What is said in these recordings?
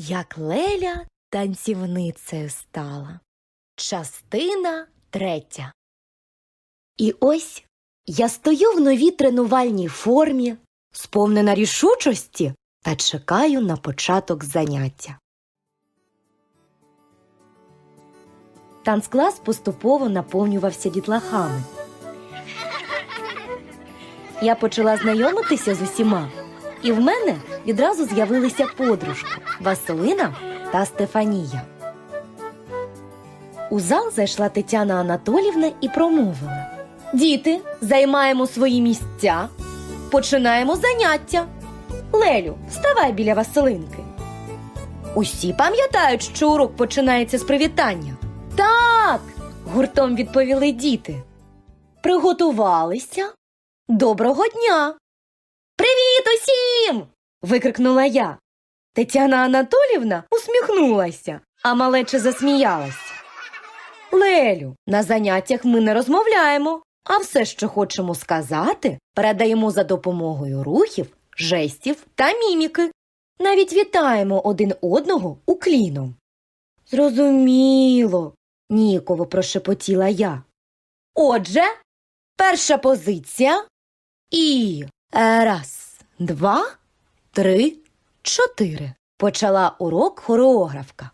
Як Леля танцівницею стала. Частина третя. І ось я стою в новій тренувальній формі, сповнена рішучості та чекаю на початок заняття. Танцклас поступово наповнювався дітлахами. Я почала знайомитися з усіма, і в мене відразу з'явилися подружки Василина та Стефанія. У зал зайшла Тетяна Анатолівна і промовила Діти, займаємо свої місця, починаємо заняття. Лелю, вставай біля Василинки. Усі пам'ятають, що урок починається з привітання. Так, гуртом відповіли діти. Приготувалися. Доброго дня. Привіт викрикнула я. Тетяна Анатолівна усміхнулася, а малече засміялася. Лелю, на заняттях ми не розмовляємо, а все, що хочемо сказати, передаємо за допомогою рухів, жестів та міміки. Навіть вітаємо один одного укліном. Зрозуміло, ніяково прошепотіла я. Отже, перша позиція і раз, два, три, чотири. Почала урок хореографка.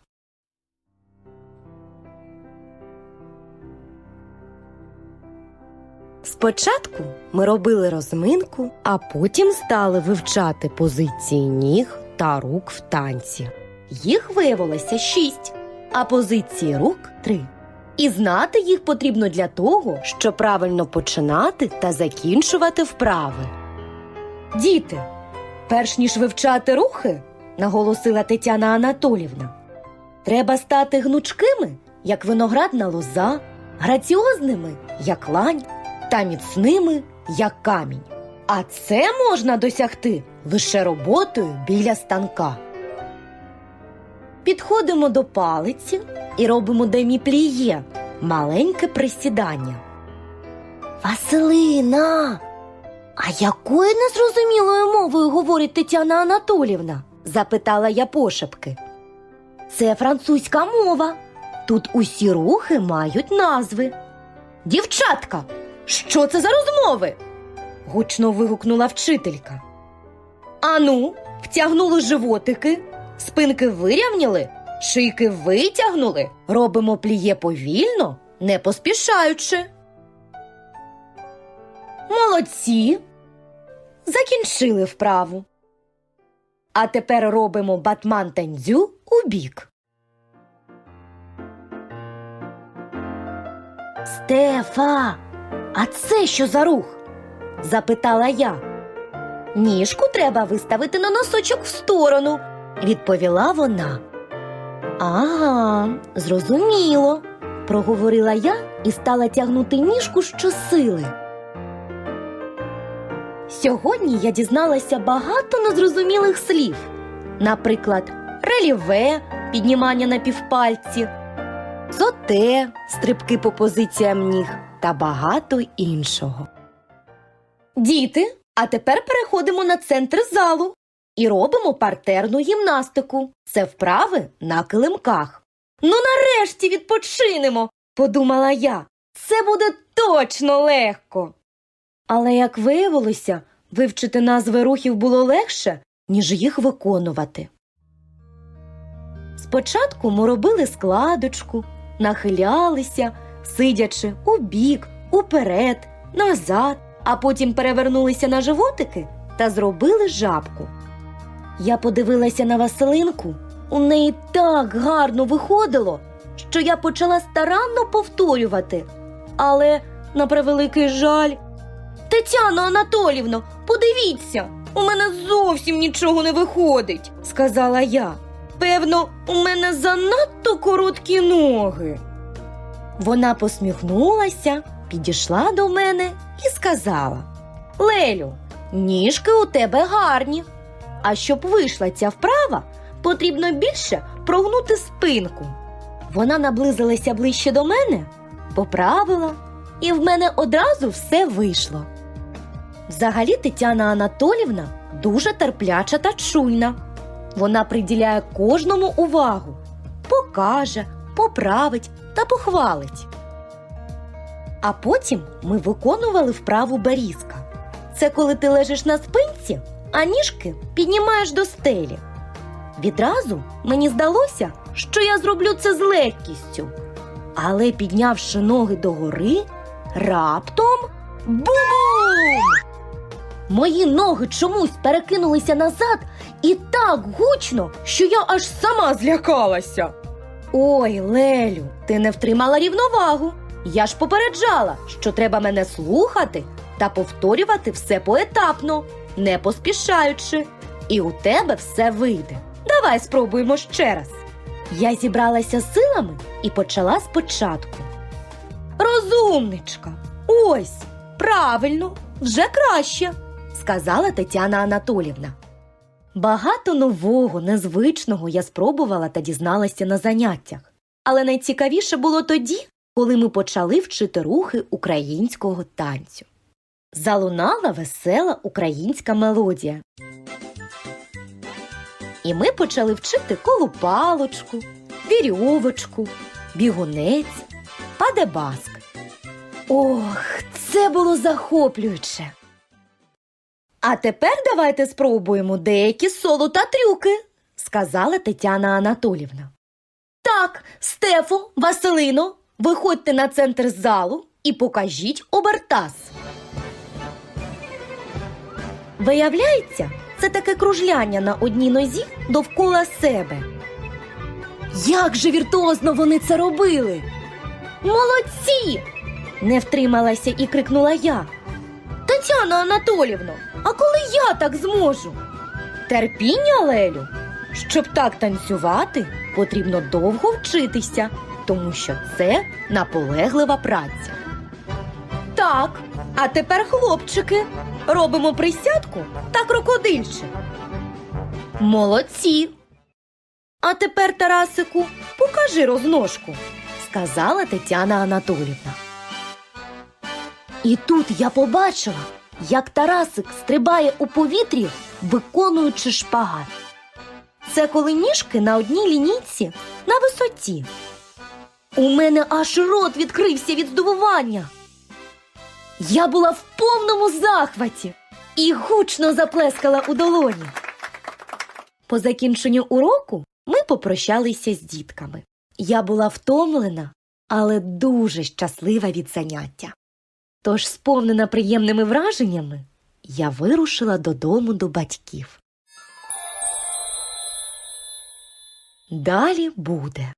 Спочатку ми робили розминку, а потім стали вивчати позиції ніг та рук в танці. Їх виявилося шість, а позиції рук три. І знати їх потрібно для того, щоб правильно починати та закінчувати вправи. Діти, перш ніж вивчати рухи, наголосила Тетяна Анатолівна, треба стати гнучкими, як виноградна лоза, граціозними, як лань, та міцними, як камінь. А це можна досягти лише роботою біля станка. Підходимо до палиці і робимо деміпліє маленьке присідання. Василина, а якою незрозумілою мовою говорить Тетяна Анатолівна? запитала я пошепки. Це французька мова. Тут усі рухи мають назви. Дівчатка, що це за розмови? гучно вигукнула вчителька. Ану, втягнули животики, спинки вирівняли, шийки витягнули, робимо пліє повільно, не поспішаючи. Молодці. Закінчили вправу. А тепер робимо батман тандзю у бік. Стефа, а це що за рух? запитала я. Ніжку треба виставити на носочок в сторону, відповіла вона. Ага, зрозуміло, проговорила я і стала тягнути ніжку щосили. Сьогодні я дізналася багато незрозумілих слів, наприклад, реліве піднімання на півпальці, соте стрибки по позиціям ніг та багато іншого. Діти, а тепер переходимо на центр залу і робимо партерну гімнастику. Це вправи на килимках. Ну, нарешті відпочинемо, подумала я. Це буде точно легко. Але, як виявилося, вивчити назви рухів було легше, ніж їх виконувати. Спочатку ми робили складочку, нахилялися, сидячи убік, уперед, назад, а потім перевернулися на животики та зробили жабку. Я подивилася на Василинку, у неї так гарно виходило, що я почала старанно повторювати. Але, на превеликий жаль, Тетяно Анатолівно, подивіться, у мене зовсім нічого не виходить, сказала я. Певно, у мене занадто короткі ноги. Вона посміхнулася, підійшла до мене і сказала: Лелю, ніжки у тебе гарні. А щоб вийшла ця вправа, потрібно більше прогнути спинку. Вона наблизилася ближче до мене, поправила, і в мене одразу все вийшло. Взагалі Тетяна Анатолівна дуже терпляча та чуйна. Вона приділяє кожному увагу, покаже, поправить та похвалить. А потім ми виконували вправу берізка. Це коли ти лежиш на спинці, а ніжки піднімаєш до стелі. Відразу мені здалося, що я зроблю це з легкістю. Але піднявши ноги догори, раптом бум! Мої ноги чомусь перекинулися назад і так гучно, що я аж сама злякалася. Ой, Лелю, ти не втримала рівновагу. Я ж попереджала, що треба мене слухати та повторювати все поетапно, не поспішаючи. І у тебе все вийде. Давай спробуємо ще раз. Я зібралася силами і почала спочатку. Розумничка, ось, правильно, вже краще, сказала Тетяна Анатолівна. Багато нового, незвичного я спробувала та дізналася на заняттях. Але найцікавіше було тоді, коли ми почали вчити рухи українського танцю. Залунала весела українська мелодія. І ми почали вчити колупалочку, вірьовочку, бігунець, падебаск. Ох, це було захоплююче. А тепер давайте спробуємо деякі соло та трюки, сказала Тетяна Анатолівна. Так, Стефо, Василино, виходьте на центр залу і покажіть обертас. Виявляється, це таке кружляння на одній нозі довкола себе. Як же віртуозно вони це робили? Молодці! не втрималася і крикнула я. Тетяна Анатолівно, а коли я так зможу? Терпіння, Лелю. Щоб так танцювати, потрібно довго вчитися, тому що це наполеглива праця. Так, а тепер, хлопчики, робимо присядку та крокодильчик. Молодці. А тепер, Тарасику, покажи розножку, сказала Тетяна Анатолівна. І тут я побачила, як Тарасик стрибає у повітрі, виконуючи шпагат. Це коли ніжки на одній лінійці на висоті. У мене аж рот відкрився від здивування. Я була в повному захваті і гучно заплескала у долоні. По закінченню уроку ми попрощалися з дітками. Я була втомлена, але дуже щаслива від заняття. Тож, сповнена приємними враженнями, я вирушила додому до батьків. Далі буде.